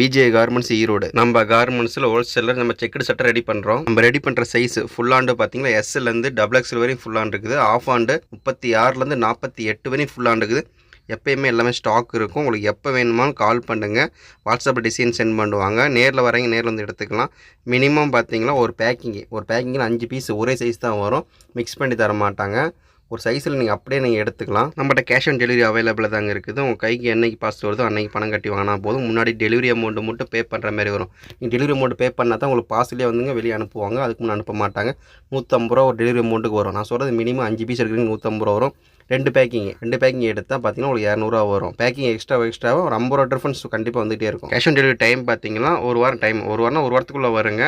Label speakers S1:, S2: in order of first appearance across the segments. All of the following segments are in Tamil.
S1: VJ garments Erode. நம்ம கார்மெண்ட்ஸில் ஹோல்சேலர் நம்ம செக்குடு சட்டை ரெடி பண்ணுறோம் நம்ம ரெடி பண்ணுற சைஸ் ஃபுல்லாண்டு பார்த்தீங்கன்னா எஸ்எல்லேருந்து டபுள் எக்ஸ்எல் வரையும் ஃபுல்லாண்டு இருக்குது. ஆஃப் ஆண்டு முப்பத்தி ஆறுலேருந்து நாற்பத்தி எட்டு வரையும் ஃபுல்லாண்டு இருக்குது. எப்பயுமே எல்லாமே ஸ்டாக் இருக்கும். உங்களுக்கு எப்போ வேணுமாலும் கால் பண்ணுங்கள் வாட்ஸ்அப்பில் டிசைன் சென்ட் பண்ணுவாங்க. நேரில் வரீங்க நேரில் வந்து எடுத்துக்கலாம். மினிமம் பார்த்தீங்கன்னா ஒரு பேக்கிங்கு ஒரு பேக்கிங்கில் அஞ்சு பீஸ் ஒரே சைஸ் தான் வரும். மிக்ஸ் பண்ணி தர மாட்டாங்க ஒரு சைஸில் நீங்கள் அப்படியே நீங்கள் எடுத்துக்கலாம். நம்மகிட்ட கேஷ் ஆன் டெலிவரி அவைலபிளாக தாங்க இருக்குது. உங்கள் கைக்கு என்னைக்கு பாஸ் வருதோ அன்னைக்கு பணம் கட்டி வாங்கினா போதும். முன்னாடி டெலிவரி அமௌண்ட்டு மட்டும் பே பண்ணுற மாதிரி வரும். நீங்கள் டெலிவரி அமௌண்ட் பே பண்ணால் தான் உங்களுக்கு பாஸ்லேயே வந்துங்க வெளியே அனுப்புவாங்க. அதுக்கு முன்னே அனுப்ப மாட்டாங்க. நூற்றம்பது ரூபா ஒரு டெலிவரி அமௌண்ட்டுக்கு வரும். நான் சொல்கிறது மினிமம் அஞ்சு பீஸ் எடுக்கிறீங்க நூற்றம்பது ரூபா வரும். ரெண்டு பேக்கிங் ரெண்டு பேக்கிங் எடுத்தால் பார்த்தீங்கன்னா உங்களுக்கு இரநூறுவா வரும். பேக்கிங் எக்ஸ்ட்ரா எக்ஸ்ட்ராவாக ஒரு ஐம்பது ரூபா டிஃபரன்ஸ் கண்டிப்பாக வந்துகிட்டே இருக்கும். கேஷ் ஆன் டெலிவரி டைம் பார்த்தீங்கன்னா ஒரு வாரம் டைம் ஒரு வாரம் ஒரு வாரத்துக்குள்ளே வருங்க.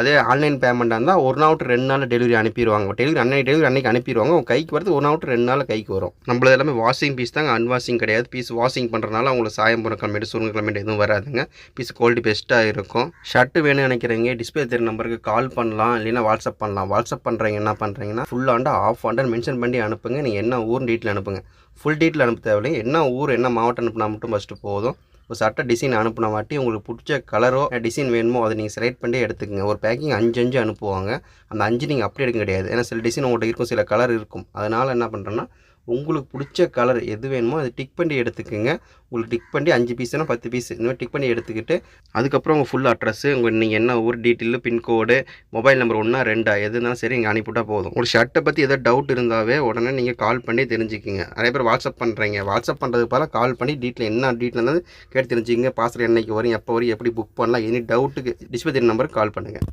S1: அதே ஆன்லைன் பேமெண்ட்டாக இருந்தால் ஒரு நாள் விட்டு ரெண்டு நாள் டெலிவரி அனுப்பிடுவாங்க டெலிவரி அன்னைக்கு டெலிவரி அன்னைக்கு அனுப்பிடுவாங்க உங்கள் கைக்கு வரது ஒரு நாள் விட்டு ரெண்டு நாள் கைக்கு வரும். நம்மளது எல்லாமே வாஷிங் பீஸ் தாங்க. அன்வாஷிங் கிடையாது. பீஸ் வாஷிங் பண்ணுறதுனால அவங்களுக்கு சாயம் போகிற கிளம்பிட்டு சுருங்க கிளம்பிட்டு எதுவும் வராதுங்க. பீஸ் குவாலிட்டி பெஸ்ட்டாக இருக்கும். ஷர்ட் வேணும்னு நினைக்கிறீங்க டிஸ்பிளே தெரிய நம்பருக்கு கால் பண்ணலாம். இல்லைன்னா வாட்ஸ்அப் பண்ணலாம். வாட்ஸ்அப் பண்ணுறீங்க என்ன பண்ணுறீங்கன்னா full Andal of Andal mention பண்ணி அனுப்புங்க. நீங்கள் என்ன ஊர் டீட்டில் அனுப்புங்க. ஃபுல் டீட்டில் அனுப்ப தேவையில்லை. என்ன ஊர் என்ன மாவட்டம் அனுப்புனா மட்டும் ஃபஸ்ட்டு போதும். ஒரு சட்டை டிசைன் அனுப்புன வாட்டி உங்களுக்கு பிடிச்ச கலரோ டிசைன் வேணுமோ அதை நீங்கள் செலக்ட் பண்ணி எடுத்துக்கங்க. ஒரு பேக்கிங் அஞ்சு அஞ்சு அனுப்புவாங்க. அந்த அஞ்சு நீங்கள் அப்படி எடுக்க கிடையாது ஏன்னா சில டிசைன் உங்கள்கிட்ட இருக்கும் சில கலர் இருக்கும். அதனால் என்ன பண்ணுறேன்னா உங்களுக்கு பிடிச்ச கலர் எது வேணுமோ அதை டிக் பண்ணி எடுத்துக்கோங்க. உங்களுக்கு டிக் பண்ணி அஞ்சு பீஸ்னால் பத்து பீஸ் இந்த மாதிரி டிக் பண்ணி எடுத்துக்கிட்டு அதுக்கப்புறம் உங்கள் ஃபுல் அட்ரஸ் உங்கள் நீங்கள் என்ன ஊர் டீட்டெயிலு பின்கோடு மொபைல் நம்பர் ஒன்றா ரெண்டா எது இருந்தாலும் சரி இங்கே அனுப்பிவிட்டா போதும். ஒரு ஷர்ட்டை பற்றி எதாவது டவுட் இருந்தாவே உடனே நீங்கள் கால் பண்ணி தெரிஞ்சுக்கிங்க. நிறைய பேர் வாட்ஸ்அப் பண்ணுறீங்க வாட்ஸ்அப் பண்ணுறதுக்கு பதிலாக கால் பண்ணி டீட்டெயில் என்ன டீட்டெயில் இருந்தாலும் கேட்டு தெரிஞ்சுக்கிங்க. பாஸ்டர் என்னைக்கு வரும் எப்போ வரும் எப்படி புக் பண்ணலாம் எனி டவுட்டுக்கு டிஸ்பத்திரி நம்பருக்கு கால் பண்ணுங்கள்